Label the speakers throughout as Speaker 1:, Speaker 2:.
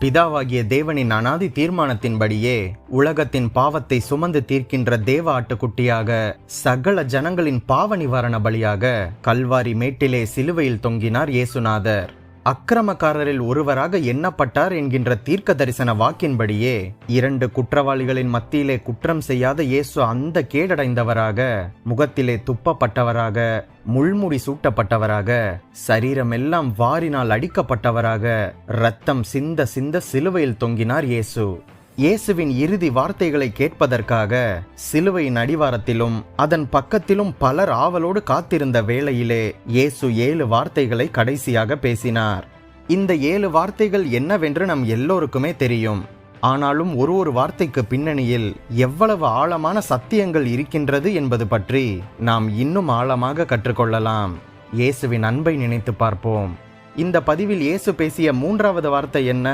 Speaker 1: பிதாவாகிய தேவனின் அனாதி தீர்மானத்தின்படியே உலகத்தின் பாவத்தை சுமந்து தீர்க்கின்ற தேவ ஆட்டுக்குட்டியாக சகல ஜனங்களின் பாவ நிவாரண பலியாக கல்வாரி மேட்டிலே சிலுவையில் தொங்கினார் இயேசுநாதர். அக்கிரமக்காரரில் ஒருவராக எண்ணப்பட்டார் என்கின்ற தீர்க்க தரிசன வாக்கின்படியே இரண்டு குற்றவாளிகளின் மத்தியிலே குற்றம் செய்யாத இயேசு அந்த கேடடைந்தவராக முகத்திலே துப்பப்பட்டவராக முள்முடி சூட்டப்பட்டவராக சரீரமெல்லாம் வாரினால் அடிக்கப்பட்டவராக ரத்தம் சிந்த சிந்த சிலுவையில் தொங்கினார் இயேசு. இயேசுவின் இறுதி வார்த்தைகளை கேட்பதற்காக சிலுவையின் அடிவாரத்திலும் அதன் பக்கத்திலும் பலர் ஆவலோடு காத்திருந்த வேளையிலே இயேசு ஏழு வார்த்தைகளை கடைசியாக பேசினார். இந்த ஏழு வார்த்தைகள் என்னவென்று நம் எல்லோருக்குமே தெரியும். ஆனாலும் ஒரு ஒரு வார்த்தைக்கு பின்னணியில் எவ்வளவு ஆழமான சத்தியங்கள் இருக்கின்றது என்பது பற்றி நாம் இன்னும் ஆழமாக கற்றுக்கொள்ளலாம். இயேசுவின் அன்பை நினைத்து பார்ப்போம். இந்த பதிவில் இயேசு பேசிய மூன்றாவது வார்த்தை என்ன?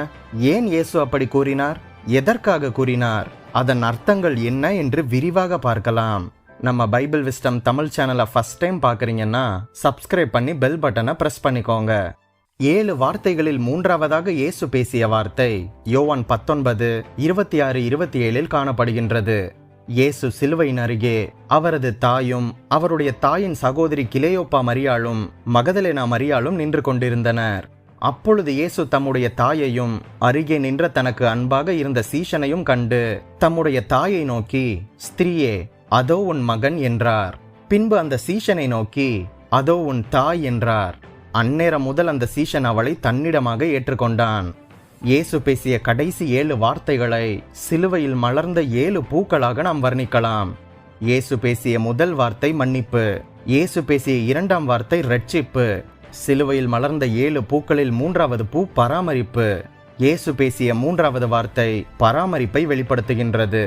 Speaker 1: ஏன் இயேசு அப்படி கூறினார்? எதற்காக கூறினார்? அதன் அர்த்தங்கள் என்ன என்று விரிவாக பார்க்கலாம். நம்ம பைபிள் விஸ்டம் தமிழ் சேனலை ஃபர்ஸ்ட் டைம் பார்க்குறீங்கன்னா சப்ஸ்கிரைப் பண்ணி பெல் பட்டனை ப்ரெஸ் பண்ணிக்கோங்க. ஏழு வார்த்தைகளில் மூன்றாவதாக இயேசு பேசிய வார்த்தை யோவான் பத்தொன்பது இருபத்தி ஆறு இருபத்தி ஏழில் காணப்படுகின்றது. இயேசு சிலுவையின் அருகே அவரது தாயும் அவருடைய தாயின் சகோதரி கிலேயோப்பா மரியாளும் மகதலேனா மரியாளும் நின்று கொண்டிருந்தனர். அப்பொழுது இயேசு தம்முடைய தாயையும் அருகே நின்ற தனக்கு அன்பாக இருந்த சீஷனையும் கண்டு தம்முடைய தாயை நோக்கி ஸ்திரீயே அதோ உன் மகன் என்றார். பின்பு அந்த சீஷனை நோக்கி அதோ உன் தாய் என்றார். அந்நேரம் முதல் அந்த சீஷன் அவளை தன்னிடமாக ஏற்றுக்கொண்டான். இயேசு பேசிய கடைசி ஏழு வார்த்தைகளை சிலுவையில் மலர்ந்த ஏழு பூக்களாக நாம் வர்ணிக்கலாம். இயேசு பேசிய முதல் வார்த்தை மன்னிப்பு. இயேசு பேசிய இரண்டாம் வார்த்தை ரட்சிப்பு. சிலுவையில் மலர்ந்த ஏழு பூக்களில் மூன்றாவது பூ பராமரிப்பு. இயேசு பேசிய மூன்றாவது வார்த்தை பராமரிப்பை வெளிப்படுத்துகின்றது.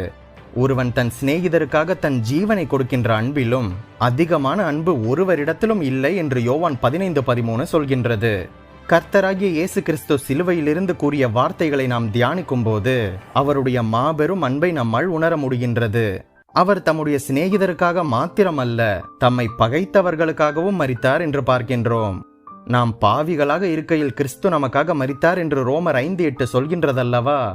Speaker 1: ஒருவன் தன் சிநேகிதருக்காக தன் ஜீவனை கொடுக்கின்ற அன்பிலும் அதிகமான அன்பு ஒருவரிடத்திலும் இல்லை என்று யோவான் பதினைந்து பதிமூணு சொல்கின்றது. கர்த்தராகிய இயேசு கிறிஸ்து சிலுவையிலிருந்து கூறிய வார்த்தைகளை நாம் தியானிக்கும் போது அவருடைய மாபெரும் அன்பை நம்மால் உணர முடிகின்றது. அவர் தம்முடைய சிநேகிதருக்காக மாத்திரமல்ல தம்மை பகைத்தவர்களுக்காகவும் மரித்தார் என்று பார்க்கின்றோம். நாம் பாவிகளாக இருக்கையில் கிறிஸ்து நமக்காக மறித்தார் என்று ரோமர் ஐந்து எட்டு சொல்கின்றதல்லவா?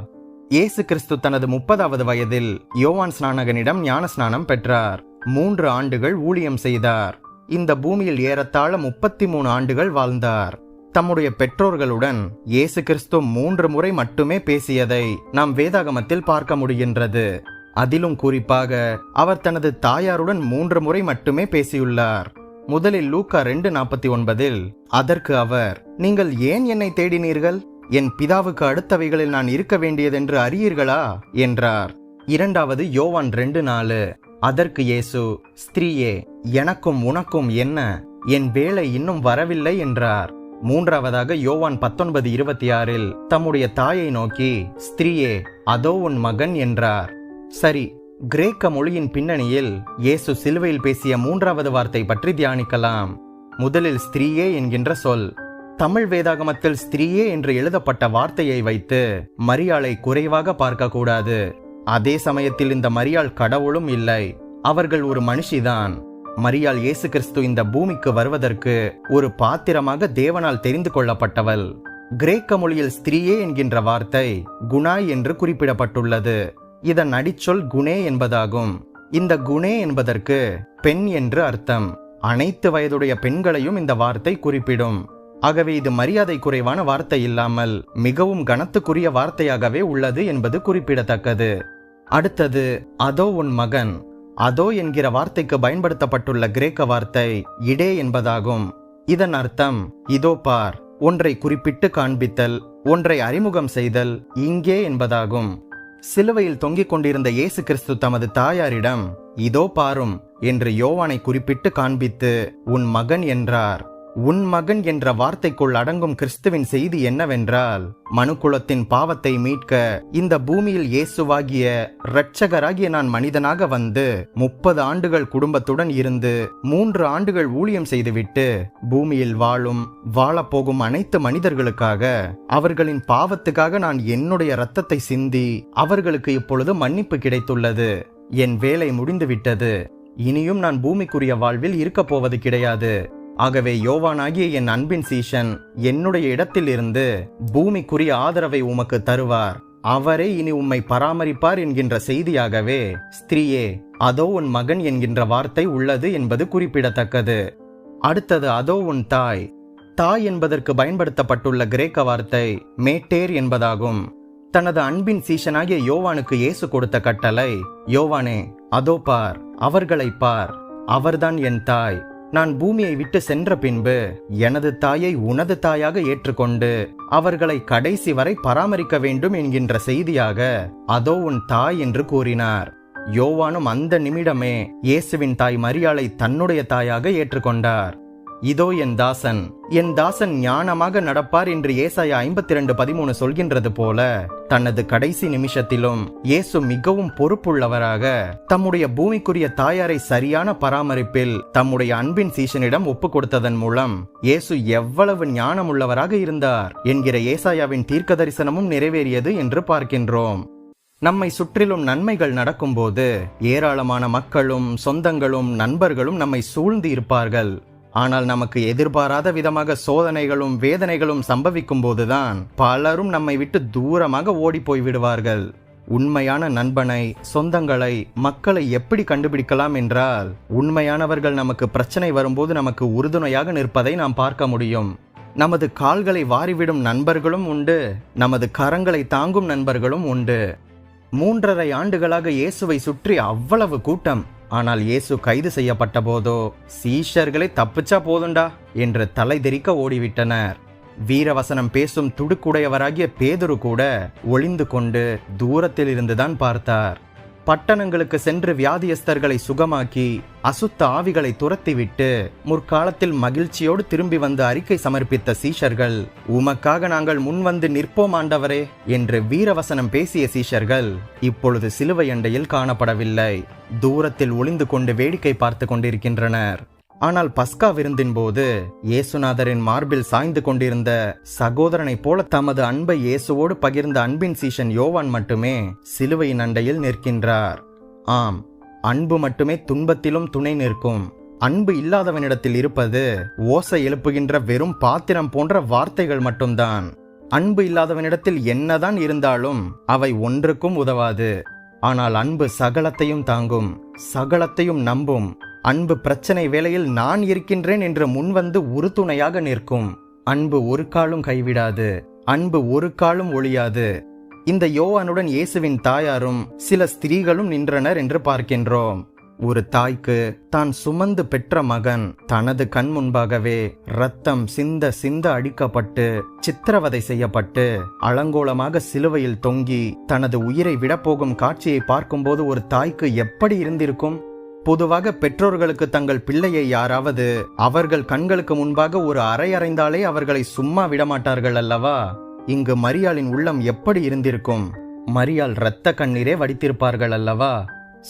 Speaker 1: இயேசு கிறிஸ்து தனது முப்பதாவது வயதில் யோவான் ஸ்நானகனிடம் ஞான ஸ்நானம் பெற்றார். மூன்று ஆண்டுகள் ஊழியம் செய்தார். இந்த பூமியில் ஏறத்தாழ முப்பத்தி மூணு ஆண்டுகள் வாழ்ந்தார். தம்முடைய பெற்றோர்களுடன் இயேசு கிறிஸ்து மூன்று முறை மட்டுமே பேசியதை நாம் வேதாகமத்தில் பார்க்க முடிகின்றது. அதிலும் குறிப்பாக அவர் தனது தாயாருடன் மூன்று முறை மட்டுமே பேசியுள்ளார். முதலில் லூக்கா ரெண்டு நாற்பத்தி ஒன்பதில் அதற்கு அவர் நீங்கள் ஏன் என்னை தேடினீர்கள்? என் பிதாவுக்கு அடுத்தவைகளில் நான் இருக்க வேண்டியதென்று அறியீர்களா? என்றார். இரண்டாவது யோவான் ரெண்டு நாலு அதற்கு இயேசு ஸ்திரீயே எனக்கும் உனக்கும் என்ன? என் வேலை இன்னும் வரவில்லை என்றார். மூன்றாவதாக யோவான் பத்தொன்பது இருபத்தி ஆறில் தம்முடைய தாயை நோக்கி ஸ்திரீயே அதோ உன் மகன் என்றார். சரி கிரேக்க மொழியின் பின்னணியில் இயேசு சிலுவையில் பேசிய மூன்றாவது வார்த்தை பற்றி தியானிக்கலாம். முதலில் ஸ்திரீயே என்கின்ற சொல். தமிழ் வேதாகமத்தில் ஸ்திரீயே என்று எழுதப்பட்ட வார்த்தையை வைத்து மரியாளை குறைவாக பார்க்கக்கூடாது. அதே சமயத்தில் இந்த மரியாள் கடவுளும் இல்லை. அவர்கள் ஒரு மனுஷிதான். மரியாள் இயேசு கிறிஸ்து இந்த பூமிக்கு வருவதற்கு ஒரு பாத்திரமாக தேவனால் தெரிந்து கொள்ளப்பட்டவள். கிரேக்க மொழியில் ஸ்திரீயே என்கின்ற வார்த்தை குணாய் என்று குறிப்பிடப்பட்டுள்ளது. இதன் அடிச்சொல் குணே என்பதாகும். இந்த குணே என்பதற்கு பெண் என்று அர்த்தம். அனைத்து வயதுடைய பெண்களையும் இந்த வார்த்தை குறிப்பிடும். ஆகவே இது மரியாதை குறைவான வார்த்தை இல்லாமல் மிகவும் கனத்துக்குரிய வார்த்தையாகவே உள்ளது என்பது குறிப்பிடத்தக்கது. அடுத்தது அதோ உன் மகன். அதோ என்கிற வார்த்தைக்கு பயன்படுத்தப்பட்டுள்ள கிரேக்க வார்த்தை இடே என்பதாகும். இதன் அர்த்தம் இதோ பார் ஒன்றை குறிப்பிட்டு காண்பித்தல் ஒன்றை அறிமுகம் செய்தல் இங்கே என்பதாகும். சிலுவையில் தொங்கிக் கொண்டிருந்த இயேசு கிறிஸ்து தமது தாயாரிடம் இதோ பாரும் என்று யோவானை குறிப்பிட்டு காண்பித்து உன் மகன் என்றார். உன் மகன் என்ற வார்த்தைக்குள் அடங்கும் கிறிஸ்துவின் செய்தி என்னவென்றால் மனுக்குலத்தின் பாவத்தை மீட்க இந்த பூமியில் இயேசுவாகிய இரட்சகராகிய நான் மனிதனாக வந்து முப்பது ஆண்டுகள் குடும்பத்துடன் இருந்து மூன்று ஆண்டுகள் ஊழியம் செய்துவிட்டு பூமியில் வாழும் வாழப்போகும் அனைத்து மனிதர்களுக்காக அவர்களின் பாவத்துக்காக நான் என்னுடைய இரத்தத்தை சிந்தி அவர்களுக்கு இப்பொழுது மன்னிப்பு கிடைத்துள்ளது. என் வேலை முடிந்துவிட்டது. இனியும் நான் பூமிக்குரிய வாழ்வில் இருக்கப் போவது கிடையாது. ஆகவே யோவானாகிய என் அன்பின் சீஷன் என்னுடைய இடத்திலிருந்து பூமிக்குரிய ஆதரவை உமக்கு தருவார். அவரே இனி உம்மை பராமரிப்பார் என்கின்ற செய்தியாகவே ஸ்திரீயே அதோ உன் மகன் என்கின்ற வார்த்தை உள்ளது என்பது குறிப்பிடத்தக்கது. அடுத்தது அதோ உன் தாய். தாய் என்பதற்கு பயன்படுத்தப்பட்டுள்ள கிரேக்க வார்த்தை மேட்டேர் என்பதாகும். தனது அன்பின் சீஷனாகிய யோவானுக்கு இயேசு கொடுத்த கட்டளை யோவானே அதோ பார் அவர்களை பார். அவர்தான் என் தாய். நான் பூமியை விட்டு சென்ற பின்பு எனது தாயை உனது தாயாக ஏற்றுக்கொண்டு அவர்களை கடைசி வரை பராமரிக்க வேண்டும் என்கின்ற செய்தியாக அதோ உன் தாய் என்று கூறினார். யோவானும் அந்த நிமிடமே இயேசுவின் தாய் மரியாளை தன்னுடைய தாயாக ஏற்றுக்கொண்டார். இதோ என் தாசன். என் தாசன் ஞானமாக நடப்பார் என்று ஏசாயா ஐம்பத்தி ரெண்டு பதிமூணு சொல்கின்றது போல தனது கடைசி நிமிஷத்திலும் இயேசு மிகவும் பொறுப்புள்ளவராக தம்முடைய பூமிக்குரிய தாயாரை சரியான பராமரிப்பில் தம்முடைய அன்பின் சீசனிடம் ஒப்பு கொடுத்ததன் மூலம் இயேசு எவ்வளவு ஞானமுள்ளவராக இருந்தார் என்கிற ஏசாயாவின் தீர்க்க தரிசனமும் நிறைவேறியது என்று பார்க்கின்றோம். நம்மை சுற்றிலும் நன்மைகள் நடக்கும்போது ஏராளமான மக்களும் சொந்தங்களும் நண்பர்களும் நம்மை சூழ்ந்து இருப்பார்கள். ஆனால் நமக்கு எதிர்பாராத விதமாக சோதனைகளும் வேதனைகளும் சம்பவிக்கும் போதுதான் பலரும் நம்மை விட்டு தூரமாக ஓடி போய் விடுவார்கள். உண்மையான நண்பனை சொந்தங்களை மக்களை எப்படி கண்டுபிடிக்கலாம் என்றால் உண்மையானவர்கள் நமக்கு பிரச்சனை வரும்போது நமக்கு உறுதுணையாக நிற்பதை நாம் பார்க்க முடியும். நமது கால்களை வாரிவிடும் நண்பர்களும் உண்டு. நமது கரங்களை தாங்கும் நண்பர்களும் உண்டு. மூன்றரை ஆண்டுகளாக இயேசுவை சுற்றி அவ்வளவு கூட்டம். ஆனால் இயேசு கைது செய்யப்பட்ட போதோ சீஷர்களை தப்பிச்சா போதுண்டா என்று தலை தெறிக்க ஓடிவிட்டனர். வீரவசனம் பேசும் துடுக்குடையவராகிய பேதுரு கூட ஒளிந்து கொண்டு தூரத்தில் இருந்துதான் பார்த்தார். பட்டணங்களுக்கு சென்று வியாதியஸ்தர்களை சுகமாக்கி அசுத்த ஆவிகளை துரத்திவிட்டு முற்காலத்தில் மகிழ்ச்சியோடு திரும்பி வந்து அறிக்கை சமர்ப்பித்த சீஷர்கள் உமக்காக நாங்கள் முன்வந்து நிற்போம் ஆண்டவரே என்று வீரவசனம் பேசிய சீஷர்கள் இப்பொழுது சிலுவை அண்டையில் காணப்படவில்லை. தூரத்தில் ஒளிந்து கொண்டு வேடிக்கை பார்த்து கொண்டிருக்கின்றனர். ஆனால் பஸ்கா விருந்தின் போது இயேசுநாதரின் மார்பில் சாய்ந்து கொண்டிருந்த சகோதரனைப் போல தமது அன்பை இயேசுவோடு பகிர்ந்த அன்பின் சீஷன் யோவான் மட்டுமே சிலுவையின் அண்டையில் நிற்கின்றார். ஆம் அன்பு மட்டுமே துன்பத்திலும் துணை நிற்கும். அன்பு இல்லாதவனிடத்தில் இருப்பது ஓசை எழுப்புகின்ற வெறும் பாத்திரம் போன்ற வார்த்தைகள் மட்டும்தான். அன்பு இல்லாதவனிடத்தில் என்னதான் இருந்தாலும் அவை ஒன்றுக்கும் உதவாது. ஆனால் அன்பு சகலத்தையும் தாங்கும் சகலத்தையும் நம்பும். அன்பு பிரச்சனை வேளையில் நான் இருக்கின்றேன் என்று முன்வந்து உறுதுணையாக நிற்கும். அன்பு ஒரு காலும் கைவிடாது. அன்பு ஒரு காலும் ஒழியாது. இந்த யோவானுடன் இயேசுவின் தாயாரும் சில ஸ்திரீகளும் நின்றனர் என்று பார்க்கின்றோம். ஒரு தாய்க்கு தான் சுமந்து பெற்ற மகன் தனது கண் முன்பாகவே ரத்தம் சிந்த சிந்த அடிக்கப்பட்டு சித்திரவதை செய்யப்பட்டு அலங்கோலமாக சிலுவையில் தொங்கி தனது உயிரை விடப்போகும் காட்சியை பார்க்கும்போது ஒரு தாய்க்கு எப்படி இருந்திருக்கும்? பொதுவாக பெற்றோர்களுக்கு தங்கள் பிள்ளையை யாராவது அவர்கள் கண்களுக்கு முன்பாக ஒரு அறை அறைந்தாலே அவர்களை சும்மா விடமாட்டார்கள் அல்லவா? இங்கு மரியாளின் உள்ளம் எப்படி இருந்திருக்கும்? மரியாள் இரத்த கண்ணீரே வடித்திருப்பார்கள் அல்லவா?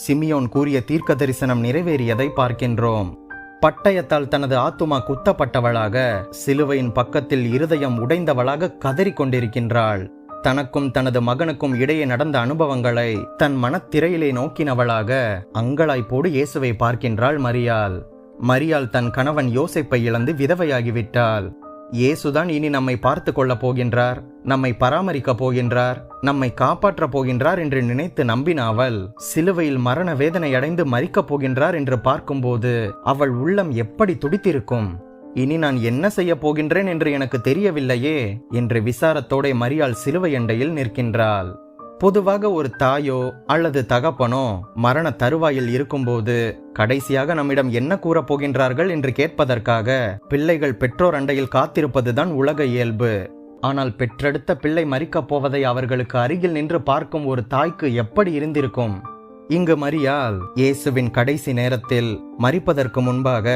Speaker 1: சிமியோன் கூறிய தீர்க்க தரிசனம் நிறைவேறியதை பார்க்கின்றோம். பட்டயத்தால் தனது ஆத்துமா குத்தப்பட்டவளாக சிலுவையின் பக்கத்தில் இருதயம் உடைந்தவளாக கதறிக் கொண்டிருக்கின்றாள். தனக்கும் தனது மகனுக்கும் இடையே நடந்த அனுபவங்களை தன் மனத்திரையிலே நோக்கினவளாக அங்கலாய்ப்போடு இயேசுவை பார்க்கின்றாள் மரியாள். மரியாள் தன் கணவன் யோசிப்பை இழந்து விதவையாகிவிட்டாள். இயேசுதான் இனி நம்மை பார்த்து கொள்ளப் போகின்றார் நம்மை பராமரிக்கப் போகின்றார் நம்மை காப்பாற்றப் போகின்றார் என்று நினைத்து நம்பின அவள் சிலுவையில் மரண வேதனை அடைந்து மறிக்கப் போகின்றார் என்று பார்க்கும்போது அவள் உள்ளம் எப்படி துடித்திருக்கும்? இனி நான் என்ன செய்ய போகின்றேன் என்று எனக்கு தெரியவில்லையே என்று விசாரத்தோட மரியாள் சிலுவை எண்டையில் நிற்கின்றாள். பொதுவாக ஒரு தாயோ அல்லது தகப்பனோ மரண தருவாயில் இருக்கும்போது கடைசியாக நம்மிடம் என்ன கூறப் போகின்றார்கள் என்று கேட்பதற்காக பிள்ளைகள் பெற்றோர் அண்டையில் காத்திருப்பதுதான் உலக இயல்பு. ஆனால் பெற்றெடுத்த பிள்ளை மறிக்கப் போவதை அவர்களுக்கு அருகில் நின்று பார்க்கும் ஒரு தாய்க்கு எப்படி இருந்திருக்கும்? இங்கு மரியால் இயேசுவின் கடைசி நேரத்தில் மறிப்பதற்கு முன்பாக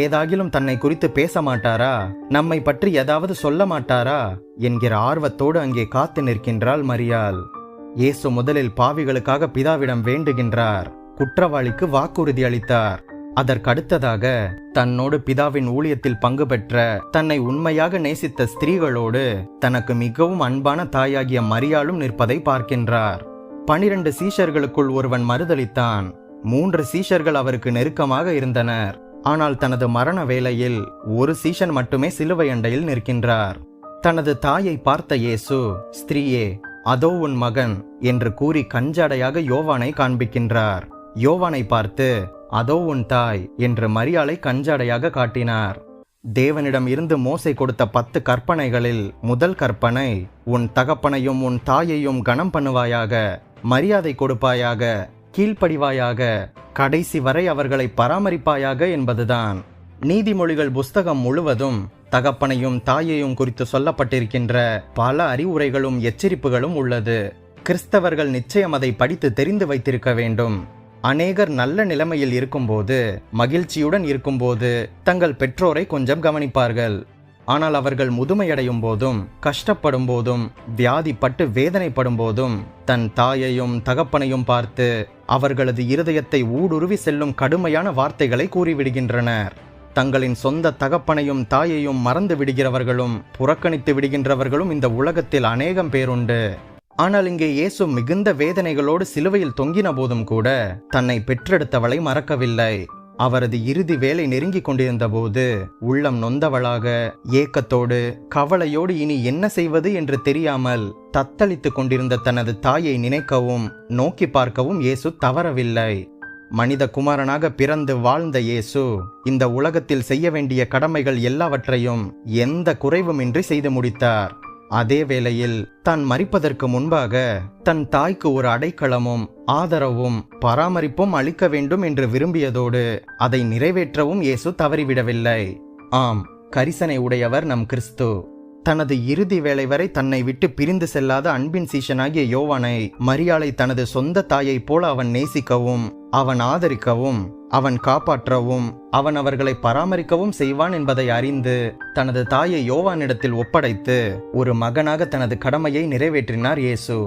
Speaker 1: ஏதாகிலும் தன்னை குறித்து பேச மாட்டாரா? நம்மை பற்றி ஏதாவது சொல்ல மாட்டாரா? என்கிற ஆர்வத்தோடு அங்கே காத்து நிற்கின்றாள் மரியாள். இயேசு முதலில் பாவிகளுக்காக பிதாவிடம் வேண்டுகின்றார். குற்றவாளிக்கு வாக்குறுதி அளித்தார். அதற்கடுத்ததாக தன்னோடு பிதாவின் ஊழியத்தில் பங்கு பெற்ற தன்னை உண்மையாக நேசித்த ஸ்திரீகளோடு தனக்கு மிகவும் அன்பான தாயாகிய மரியாளும் நிற்பதை பார்க்கின்றார். பனிரெண்டு சீஷர்களுக்குள் ஒருவன் மறுதளித்தான். மூன்று சீஷர்கள் அவருக்கு நெருக்கமாக இருந்தனர். ஆனால் தனது மரண வேளையில் ஒரு சீஷன் மட்டுமே சிலுவை அண்டையில் நிற்கின்றார். தனது தாயை பார்த்த இயேசு ஸ்திரீயே அதோ உன் மகன் என்று கூறி கஞ்சடையாக யோவானை காண்பிக்கின்றார். யோவானை பார்த்து அதோ உன் தாய் என்று மரியாளை கஞ்சடையாக காட்டினார். தேவனிடம் இருந்து மோசை கொடுத்த பத்து கற்பனைகளில் முதல் கற்பனை உன் தகப்பனையும் உன் தாயையும் கனம் பண்ணுவாயாக மரியாதை கொடுப்பாயாக கீழ்ப்படிவாயாக கடைசி வரை அவர்களை பராமரிப்பாயாக என்பதுதான். நீதிமொழிகள் புஸ்தகம் முழுவதும் தகப்பனையும் தாயையும் குறித்து சொல்லப்பட்டிருக்கின்ற பல அறிவுரைகளும் எச்சரிப்புகளும் உள்ளது. கிறிஸ்தவர்கள் நிச்சயம் அதை படித்து தெரிந்து வைத்திருக்க வேண்டும். அநேகர் நல்ல நிலைமையில் இருக்கும்போது மகிழ்ச்சியுடன் இருக்கும்போது தங்கள் பெற்றோரை கொஞ்சம் கவனிப்பார்கள். ஆனால் அவர்கள் முதுமையடையும் போதும் கஷ்டப்படும் போதும் வியாதிப்பட்டு வேதனைப்படும் போதும் தன் தாயையும் தகப்பனையும் பார்த்து அவர்களது இருதயத்தை ஊடுருவி செல்லும் கடுமையான வார்த்தைகளை கூறிவிடுகின்றனர். தங்களின் சொந்த தகப்பனையும் தாயையும் மறந்து விடுகிறவர்களும் புறக்கணித்து விடுகின்றவர்களும் இந்த உலகத்தில் அநேகம் பேருண்டு. ஆனால் இங்கே இயேசு மிகுந்த வேதனைகளோடு சிலுவையில் தொங்கின போதும் கூட தன்னை பெற்றெடுத்தவளை மறக்கவில்லை. அவரது இறுதி வேலை நெருங்கிக் கொண்டிருந்த போது உள்ளம் நொந்தவளாக ஏக்கத்தோடு கவலையோடு இனி என்ன செய்வது என்று தெரியாமல் தத்தளித்துக் கொண்டிருந்த தனது தாயை நினைக்கவும் நோக்கி பார்க்கவும் இயேசு தவறவில்லை. மனித குமாரனாக பிறந்து வாழ்ந்த இயேசு இந்த உலகத்தில் செய்ய வேண்டிய கடமைகள் எல்லாவற்றையும் எந்த குறைவுமின்றி செய்து முடித்தார். அதே வேளையில் தான் மறிப்பதற்கு முன்பாக தன் தாய்க்கு ஒரு அடைக்கலமும் ஆதரவும் பராமரிப்பும் அளிக்க வேண்டும் என்று விரும்பியதோடு அதை நிறைவேற்றவும் இயேசு தவறிவிடவில்லை. ஆம் கரிசனை உடையவர் நம் கிறிஸ்து. தனது இறுதி வேலை வரை தன்னை விட்டு பிரிந்து செல்லாத அன்பின் சீஷனாகிய யோவானை மரியாளை தனது சொந்த தாயைப் போல அவன் நேசிக்கவும் அவன் ஆதரிக்கவும் அவன் காப்பாற்றவும் அவன் அவர்களை பராமரிக்கவும் செய்வான் என்பதை அறிந்து தனது தாயை யோவானிடத்தில் ஒப்படைத்து ஒரு மகனாக தனது கடமையை நிறைவேற்றினார் இயேசு.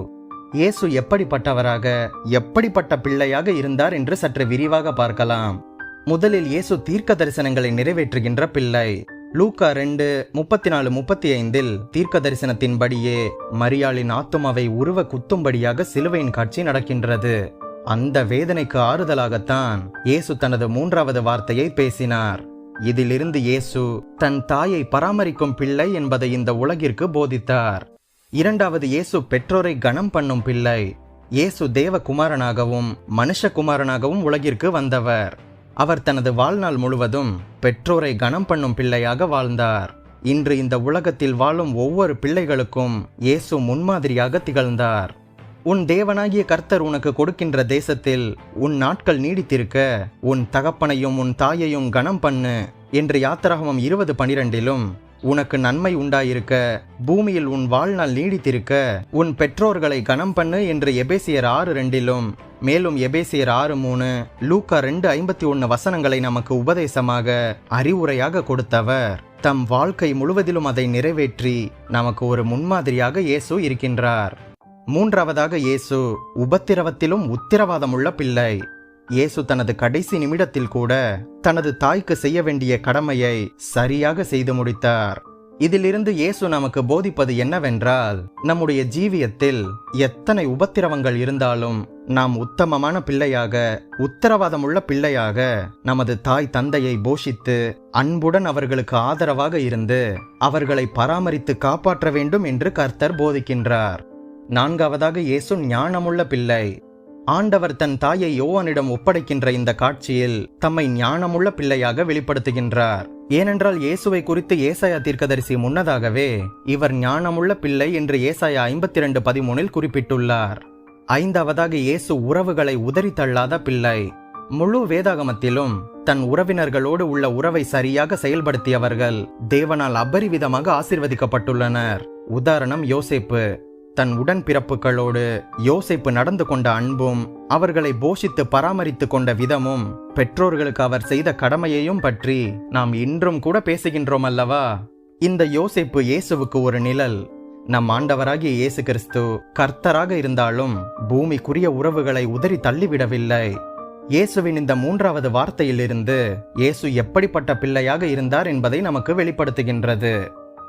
Speaker 1: இயேசு எப்படிப்பட்டவராக எப்படிப்பட்ட பிள்ளையாக இருந்தார் என்று சற்று விரிவாக பார்க்கலாம். முதலில் இயேசு தீர்க்க தரிசனங்களை நிறைவேற்றுகின்ற பிள்ளை. லூக்கா ரெண்டு முப்பத்தி நாலு முப்பத்தி ஐந்தில் தீர்க்க தரிசனத்தின்படியே மரியாளின் ஆத்துமாவை உருவ குத்தும்படியாக சிலுவையின் காட்சி நடக்கின்றது. அந்த வேதனைக்கு ஆறுதலாகத்தான் இயேசு தனது மூன்றாவது வார்த்தையை பேசினார். இதிலிருந்து இயேசு தன் தாயை பராமரிக்கும் பிள்ளை என்பதை இந்த உலகிற்கு போதித்தார். இரண்டாவது இயேசு பெற்றோரை கனம் பண்ணும் பிள்ளை. இயேசு தேவகுமாரனாகவும் மனுஷகுமாரனாகவும் உலகிற்கு வந்தவர். அவர் தனது வாழ்நாள் முழுவதும் பெற்றோரை கனம் பண்ணும் பிள்ளையாக வாழ்ந்தார். இன்று இந்த உலகத்தில் வாழும் ஒவ்வொரு பிள்ளைகளுக்கும் இயேசு முன்மாதிரியாக திகழ்ந்தார். உன் தேவனாகிய கர்த்தர் உனக்கு கொடுக்கின்ற தேசத்தில் உன் நாட்கள் நீடித்திருக்க உன் தகப்பனையும் உன் தாயையும் கனம் பண்ணு என்று யாத்திராகமம் இருபது பனிரெண்டிலும் உனக்கு நன்மை உண்டாயிருக்க பூமியில் உன் வாழ்நாள் நீடித்திருக்க உன் பெற்றோர்களை கனம் பண்ணு என்று எபேசியர் ஆறு ரெண்டிலும் மேலும் எபேசியர் ஆறு மூணு லூக்கா ரெண்டு ஐம்பத்தி ஒன்று வசனங்களை நமக்கு உபதேசமாக அறிவுரையாக கொடுத்தவர். தம் வாழ்க்கை முழுவதிலும் அதை நிறைவேற்றி நமக்கு ஒரு முன்மாதிரியாக இயேசு இருக்கின்றார். மூன்றாவதாக இயேசு உபத்திரவத்திலும் உத்திரவாதமுள்ள பிள்ளை. இயேசு தனது கடைசி நிமிடத்தில் கூட தனது தாய்க்கு செய்ய வேண்டிய கடமையை சரியாக செய்து முடித்தார். இதிலிருந்து இயேசு நமக்கு போதிப்பது என்னவென்றால் நம்முடைய ஜீவியத்தில் எத்தனை உபத்திரவங்கள் இருந்தாலும் நாம் உத்தமமான பிள்ளையாக உத்தரவாதமுள்ள பிள்ளையாக நமது தாய் தந்தையை போஷித்து அன்புடன் அவர்களுக்கு ஆதரவாக இருந்து அவர்களை பராமரித்து காப்பாற்ற வேண்டும் என்று கர்த்தர் போதிக்கின்றார். நான்காவதாக இயேசு ஞானமுள்ள பிள்ளை. ஆண்டவர் தன் தாயை யோவானிடம் ஒப்படைக்கின்ற இந்த காட்சியில் தம்மை ஞானமுள்ள பிள்ளையாக வெளிப்படுத்துகின்றார். ஏனென்றால் இயேசுவை குறித்து ஏசாயா தீர்க்கதரிசி முன்னதாகவே இவர் ஞானமுள்ள பிள்ளை என்று ஏசாயா ஐம்பத்தி ரெண்டு பதிமூனில் குறிப்பிட்டுள்ளார். ஐந்தாவதாக இயேசு உறவுகளை உதறி தள்ளாத பிள்ளை. முழு வேதாகமத்திலும் தன் உறவினர்களோடு உள்ள உறவை சரியாக செயல்படுத்தியவர்கள் தேவனால் அபரிவிதமாக ஆசிர்வதிக்கப்பட்டுள்ளனர். உதாரணம் யோசேப்பு. தன் உடன்பிறப்புகளோடு யோசிப்பு நடந்து கொண்ட அன்பும் அவர்களை போஷித்து பராமரித்து கொண்ட விதமும் பெற்றோர்களுக்கு அவர் செய்த கடமையையும் பற்றி நாம் இன்றும் கூட பேசுகின்றோம் அல்லவா? இந்த யோசிப்பு இயேசுவுக்கு ஒரு நிழல். நம் ஆண்டவராகிய இயேசு கிறிஸ்து கர்த்தராக இருந்தாலும் பூமிக்குரிய உறவுகளை உதறி தள்ளிவிடவில்லை. இயேசுவின் இந்த மூன்றாவது வார்த்தையிலிருந்து இயேசு எப்படிப்பட்ட பிள்ளையாக இருந்தார் என்பதை நமக்கு வெளிப்படுத்துகின்றது.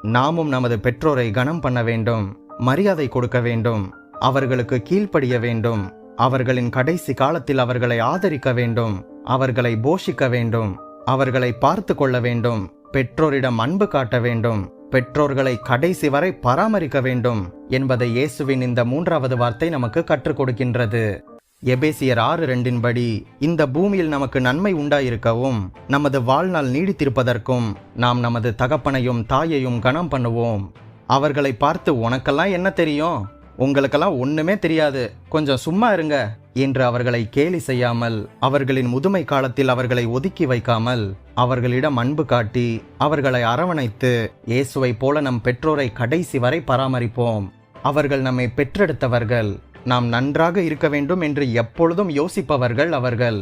Speaker 1: நாமும் நமது பெற்றோரை கனம் பண்ண வேண்டும். மரியாதை கொடுக்க வேண்டும். அவர்களுக்கு கீழ்ப்படிய வேண்டும். அவர்களின் கடைசி காலத்தில் அவர்களை ஆதரிக்க வேண்டும். அவர்களை போஷிக்க வேண்டும். அவர்களை பார்த்து கொள்ள வேண்டும். பெற்றோரிடம் அன்பு காட்ட வேண்டும். பெற்றோர்களை கடைசி வரை பராமரிக்க வேண்டும் என்பதை இயேசுவின் இந்த மூன்றாவது வார்த்தை நமக்கு கற்றுக் கொடுக்கின்றது. எபேசியர் ஆறு ரெண்டின்படி இந்த பூமியில் நமக்கு நன்மை உண்டாயிருக்கவும் நமது வாழ்நாள் நீடித்திருப்பதற்கும் நாம் நமது தகப்பனையும் தாயையும் கனம் பண்ணுவோம். அவர்களை பார்த்து உனக்கெல்லாம் என்ன தெரியும்? உங்களுக்கெல்லாம் ஒண்ணுமே தெரியாது. கொஞ்சம் சும்மா இருங்க என்று அவர்களை கேலி செய்யாமல் அவர்களின் முதுமை காலத்தில் அவர்களை ஒதுக்கி வைக்காமல் அவர்களிடம் அன்பு காட்டி அவர்களை அரவணைத்து இயேசுவை போல நம் பெற்றோரை கடைசி வரை பராமரிப்போம். அவர்கள் நம்மை பெற்றெடுத்தவர்கள். நாம் நன்றாக இருக்க வேண்டும் என்று எப்பொழுதும் யோசிப்பவர்கள் அவர்கள்.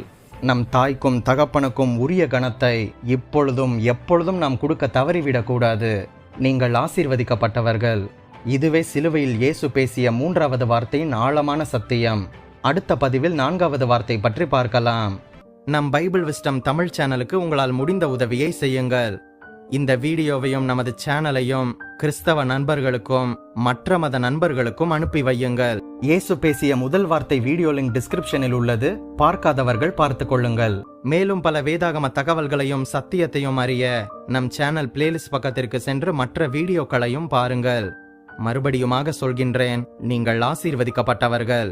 Speaker 1: நம் தாய்க்கும் தகப்பனுக்கும் உரிய கணத்தை இப்பொழுதும் எப்பொழுதும் நாம் கொடுக்க தவறிவிடக்கூடாது. நீங்கள் ஆசீர்வதிக்கப்பட்டவர்கள். இதுவே சிலுவையில் இயேசு பேசிய மூன்றாவது வார்த்தையின் ஆழமான சத்தியம். அடுத்த பதிவில் நான்காவது வார்த்தை பற்றி பார்க்கலாம். நம் பைபிள் விஸ்டம் தமிழ் சேனலுக்கு உங்களால் முடிந்த உதவியை செய்யுங்கள். இந்த வீடியோவையும் நமது சேனலையும் கிறிஸ்தவ நண்பர்களுக்கும் மற்ற மத நண்பர்களுக்கும் அனுப்பி வையுங்கள். இயேசு பேசிய முதல் வார்த்தை வீடியோ லிங்க் டிஸ்கிரிப்ஷனில் உள்ளது. பார்க்காதவர்கள் பார்த்து கொள்ளுங்கள். மேலும் பல வேதாகம தகவல்களையும் சத்தியத்தையும் அறிய நம் சேனல் பிளேலிஸ்ட் பக்கத்திற்கு சென்று மற்ற வீடியோக்களையும் பாருங்கள். மறுபடியுமாக சொல்கின்றேன் நீங்கள் ஆசீர்வதிக்கப்பட்டவர்கள்.